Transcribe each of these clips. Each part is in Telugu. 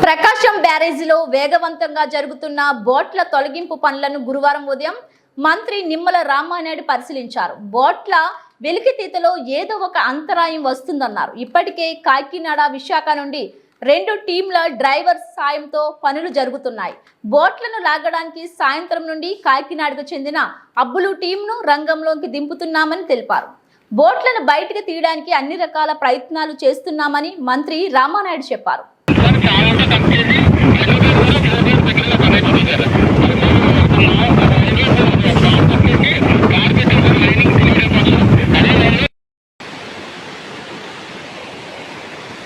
ప్రకాశం బ్యారేజీలో వేగవంతంగా జరుగుతున్న బోట్ల తొలగింపు పనులను గురువారం ఉదయం మంత్రి నిమ్మల రామానాయుడు పరిశీలించారు. బోట్ల వెలికితీతలో ఏదో ఒక అంతరాయం వస్తుందన్నారు. ఇప్పటికే కాకినాడ విశాఖ నుండి రెండు టీంల డ్రైవర్ సాయంతో పనులు జరుగుతున్నాయి. బోట్లను లాగడానికి సాయంత్రం నుండి కాకినాడకు చెందిన అబ్బులు టీంను రంగంలోకి దింపుతున్నామని తెలిపారు. బోట్లను బయటకు తీయడానికి అన్ని రకాల ప్రయత్నాలు చేస్తున్నామని మంత్రి రామానాయుడు చెప్పారు.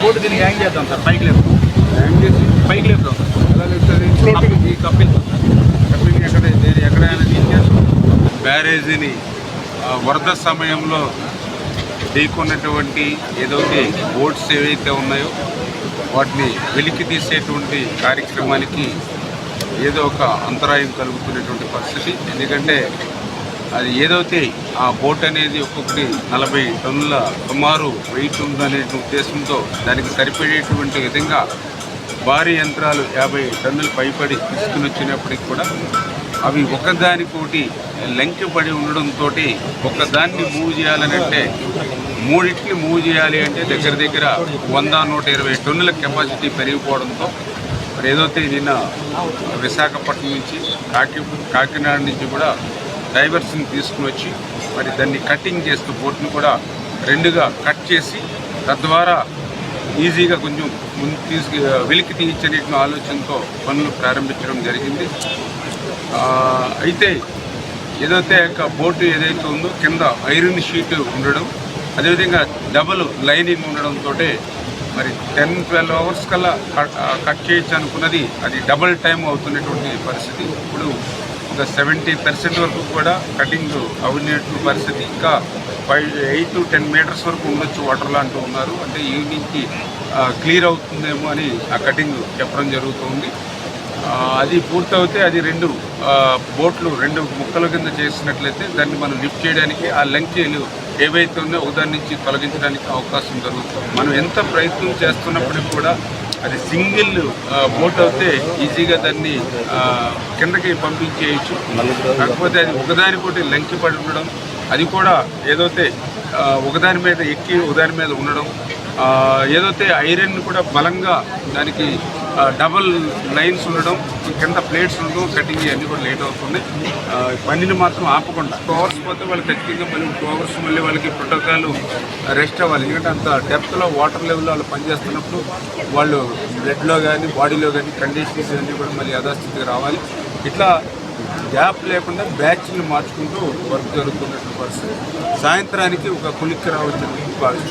బోర్డు దీనికి హ్యాంగ్ చేద్దాం సార్. పైకి లేపు. హ్యాంగ్ చేసి. పైకి లేపుదాం సార్. ఈ కప్పిల్ ఎక్కడ ఎక్కడైనా బ్యారేజీని వరద సమయంలో ఢీకొన్నటువంటి ఏదైతే బోట్స్ ఏవైతే ఉన్నాయో వాటిని వెలికి తీసేటువంటి కార్యక్రమానికి ఏదో ఒక అంతరాయం కలుగుతున్నటువంటి పరిస్థితి. ఎందుకంటే అది ఏదైతే ఆ బోట్ అనేది ఒక్కొక్కటి నలభై టన్నుల సుమారు వెయిట్ ఉందనే ఉద్దేశంతో దానికి సరిపడేటువంటి విధంగా భారీ యంత్రాలు యాభై టన్నులు పైపడి తీసుకుని వచ్చినప్పటికి కూడా అవి ఒకదానికోటి లెంకి పడి ఉండడంతో ఒకదాన్ని మూవ్ చేయాలనంటే మూడింటిని మూవ్ చేయాలి అంటే దగ్గర దగ్గర వంద నూట ఇరవై టన్నుల కెపాసిటీ పెరిగిపోవడంతో మరి ఏదైతే నిన్న విశాఖపట్నం నుంచి కాకి కాకినాడ నుంచి కూడా డైవర్స్ని తీసుకుని వచ్చి మరి దాన్ని కటింగ్ చేస్తూ బోట్ని కూడా రెండుగా కట్ చేసి తద్వారా ఈజీగా కొంచెం ముందు తీసుకు వెలికి తీయించని ఆలోచనతో పనులు ప్రారంభించడం జరిగింది. అయితే ఏదైతే యొక్క బోటు ఏదైతే ఉందో కింద ఐరన్ షీట్ ఉండడం అదేవిధంగా డబుల్ లైనింగ్ ఉండడంతో మరి టెన్ ట్వెల్వ్ అవర్స్ కల్లా కట్ చేయొచ్చు అనుకున్నది. అది డబుల్ టైం అవుతున్నటువంటి పరిస్థితి. ఇప్పుడు ఒక సెవెంటీ పర్సెంట్ వరకు కూడా కటింగ్ అవునట్టు పరిస్థితి. ఇంకా five eight to ten metres వరకు ఉండొచ్చు వాటర్లో అంటూ ఉన్నారు. అంటే ఈవినింగ్కి క్లియర్ అవుతుందేమో అని ఆ కటింగ్ చెప్పడం జరుగుతుంది. అది పూర్తవుతే అది రెండు బోట్లు రెండు ముక్కల కింద చేసినట్లయితే దాన్ని మనం లిఫ్ట్ చేయడానికి ఆ లంకెలు ఏవైతే ఉందో ఒకదాని నుంచి తొలగించడానికి అవకాశం జరుగుతుంది మనం ఎంత ప్రయత్నం చేస్తున్నప్పటికీ కూడా అది సింగిల్ బోట్ అయితే ఈజీగా దాన్ని కిందకి పంపించేయచ్చు. కాకపోతే అది ఒకదానికోటి లంకి పడి ఉండడం అది కూడా ఏదైతే ఒకదాని మీద ఎక్కి ఒకదాని మీద ఉండడం ఏదైతే ఐరన్ కూడా బలంగా దానికి డబల్ లైన్స్ ఉండడం కింద ప్లేట్స్ ఉండడం కటింగ్ అన్నీ కూడా లేట్ అవుతుంది. పనిని మాత్రం ఆపకుండా టూ అవర్స్ పోతే వాళ్ళు ఖచ్చితంగా మళ్ళీ టూ అవర్స్ మళ్ళీ వాళ్ళకి ప్రోటోకాల్ రెస్ట్ అవ్వాలి. ఎందుకంటే అంత డెప్త్లో వాటర్ లెవెల్లో వాళ్ళు పనిచేస్తున్నప్పుడు వాళ్ళు బ్లడ్లో కానీ బాడీలో కానీ కండిషన్స్ అన్నీ కూడా మళ్ళీ యథాస్థితికి రావాలి. ఇట్లా గ్యాప్ లేకుండా బ్యాచ్లు మార్చుకుంటూ వర్క్ జరుగుతున్నటువంటి పరిస్థితి. సాయంత్రానికి ఒక కులిక్కి రావచ్చు